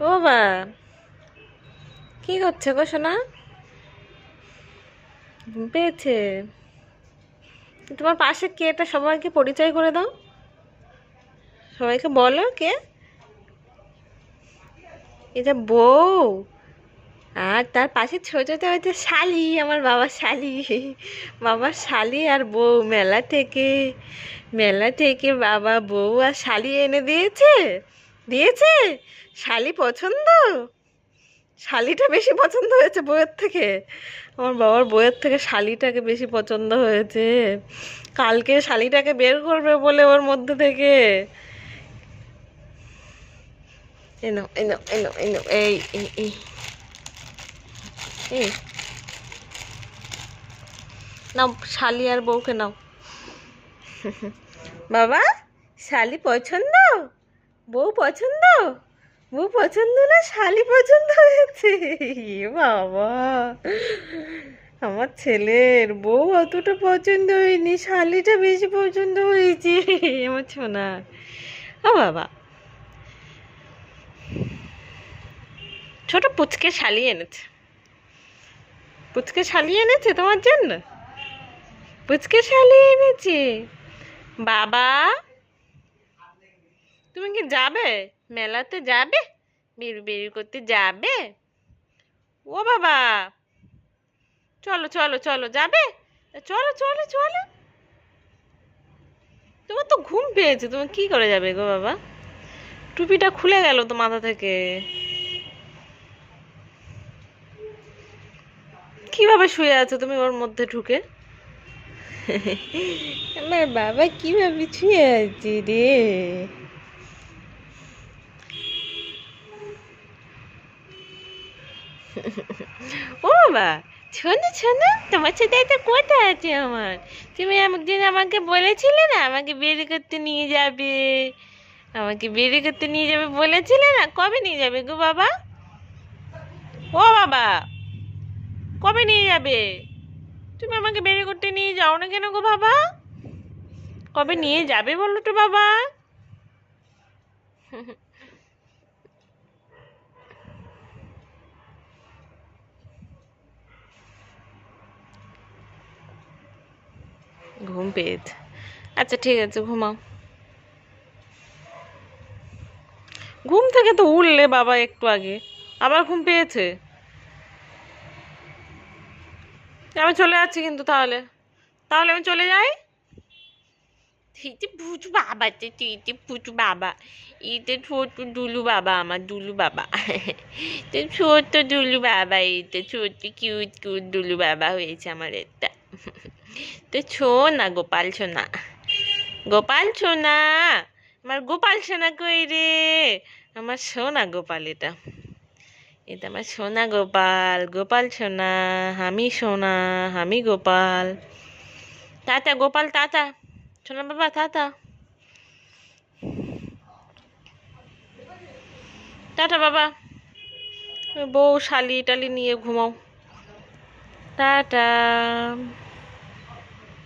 ও বা কি করছে গো সোনা? পেয়েছে তোমার পাশে কে? এটা সবাইকে পরিচয় করে দাও। সবাইকে বলো কে? এটা বউ। আর তার পাশে ছোটটা হয়েছে শালি, আমার বাবার শালি। বাবার শালি আর বউ। মেলা থেকে মেলা থেকে বাবা, বউ আর শালি এনে দিয়েছে। দিয়েছে? শালি পছন্দ? শালিটা বেশি পছন্দ হয়েছে বইয়ের থেকে। আমার বাবার বউয়ের থেকে শালিটাকে বেশি পছন্দ হয়েছে। কালকে শালিটাকে বের করবে বলে ওর মধ্যে থেকে। এনো এনো এনো এনো এই এই। এই। নাও, শালি আর বউকে নাও। বাবা, শালি পছন্দ? বউ পছন্দ? বউ পছন্দ না শালি পছন্দ হয়েছে? বাবা। আমার ছেলের বউ অতটা পছন্দ হয়নি, শালিটা বেশি পছন্দ হয়েছে। আমার ছোনা ও বাবা। ছোট পুচকে শালি এনেছে। পুচকে শালি এনেছে তোমার জন্য? পুচকে শালি এনেছে। বাবা। তুমি কি যাবে? মেলাতে যাবে? বের বের করতে যাবে? ও বাবা! চলো চলো চলো, যাবে? চলো চলো চলো। তোমার তো ঘুম পেয়েছে তুমি কি করে যাবে গো বাবা? টুপিটা খুলে গেল তো মাথা থেকে। কীভাবে শুয়ে আছো তুমি ওর মধ্যে ঢুকে? আমার বাবা কীভাবে শুয়ে আছে রে? ও বাবা শোনো শোনো, তোমার সাথে একটা কথা আছে আমার। তুমি একদিন আমাকে বলেছিলে না, আমাকে বের করতে নিয়ে যাবে। আমাকে বের করতে নিয়ে যাবে বলেছিলে না? কবে নিয়ে যাবে গো বাবা? ও বাবা, কবে নিয়ে যাবে? তুমি আমাকে বের করতে নিয়ে যাও না কেন গো বাবা? কবে নিয়ে যাবে বলো তো বাবা? ঘুম পেয়েছে আচ্ছা ঠিক আছে, ঘুমাও। ঘুম থেকে তো উঠলে বাবা একটু আগে। আবার ঘুম পেয়েছে? আমি চলে যাচ্ছি কিন্তু তাহলে। তাহলে আমি চলে যাই? পুচু বাবা তুই পুচু বাবা। এটা ছোট দুলু বাবা আমার, দুলু বাবা। তো ছোট দুলু বাবা এটা ছোট কিউট কিউট দুলু বাবা হয়েছে আমার এটা তো ছো না গোপাল সোনা গোপাল সোনা আমার গোপাল সোনা কই রে আমার সোনা গোপাল এটা এটা আমার সোনা গোপাল গোপাল সোনা আমি সোনা আমি গোপাল টাটা গোপাল টাটা সোনা বাবা তাতা টাটা বাবা বউ শালি টালি নিয়ে ঘুমাও টাটা